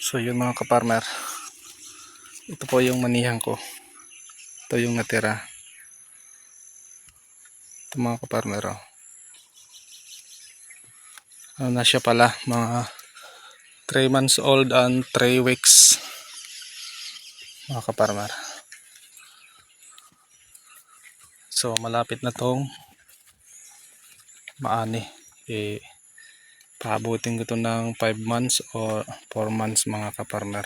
So yun mga kaparmer. Ito po yung manihan ko. Ito yung natira. Ito mga kaparmer. Oh. Ano na siya pala. Mga 3 months old and 3 weeks. Mga kaparmer. So malapit na tong maani. Eh, paabutin ko to ng 5 months or 4 months mga kaparmer.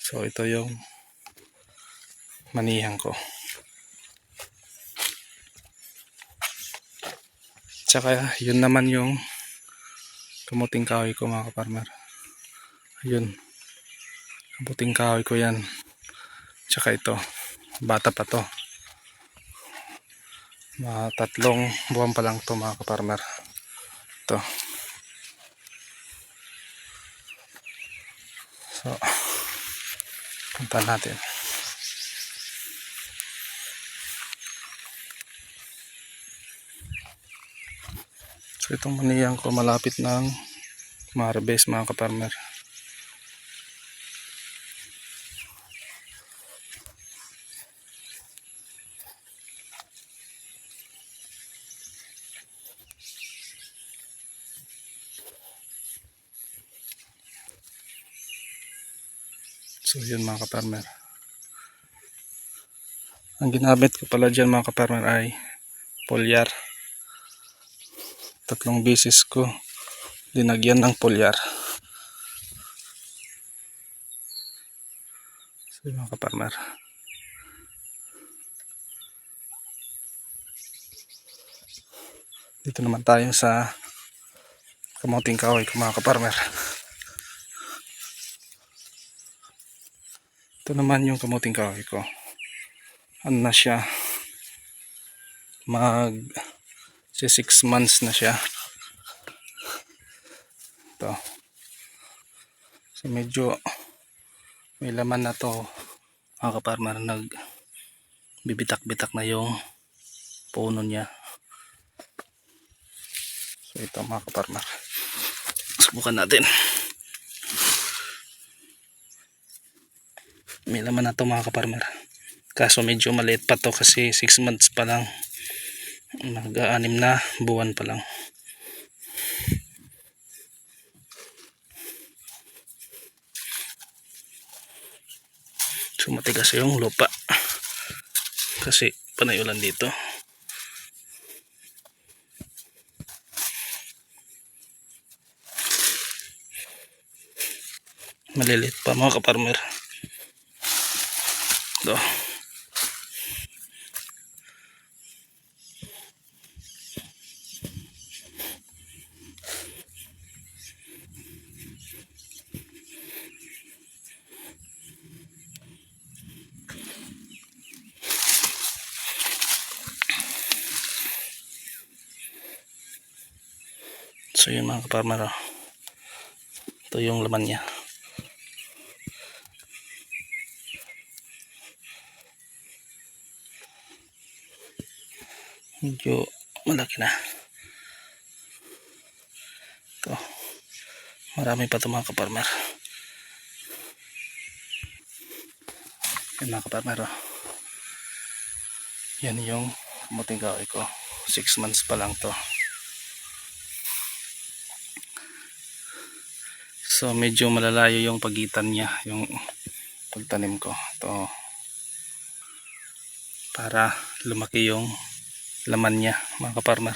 So ito yung manihan ko. Tsaka yun naman yung kamuting kahoy ko mga kaparmer. Yun. Kamuting kahoy ko yan. Tsaka ito. Bata pa to. Mga tatlong buwan pa lang to mga kaparmer. Ito. So, punta natin. So, itong maniyan ko malapit ng Marbes mga kaparmer. So yun mga kaparmer. Ang ginamit ko pala dyan mga kaparmer ay polyar. Tatlong bisis ko linagyan ng polyar. So yun mga kaparmer. Dito naman tayo sa kamuting kahoy ko mga kaparmer. Ito naman yung kamuting kahoy ko. Ano na siya? Mag 6 months na siya. Ito. So medyo may laman na to mga kaparmer nag bibitak-bitak na yung puno niya. So ito mga kaparmer. Subukan natin. May laman na to mga kaparmer kaso medyo maliit pa to kasi 6 months pa lang. Mag-aanim na buwan pa lang. So yung lupa. Kasi panay ulan dito. Maliliit pa mga kaparmer ito. So yun mga kaparmer. oh. Ito yung laman niya. Medyo malaki na. Ito marami pa ito mga kaparmer. Yan mga kaparmer oh. yan yung muting kahoy ko. 6 months pa lang to. So medyo malalayo yung pagitan niya yung pagtanim ko. To para lumaki yung laman niya mga kaparmer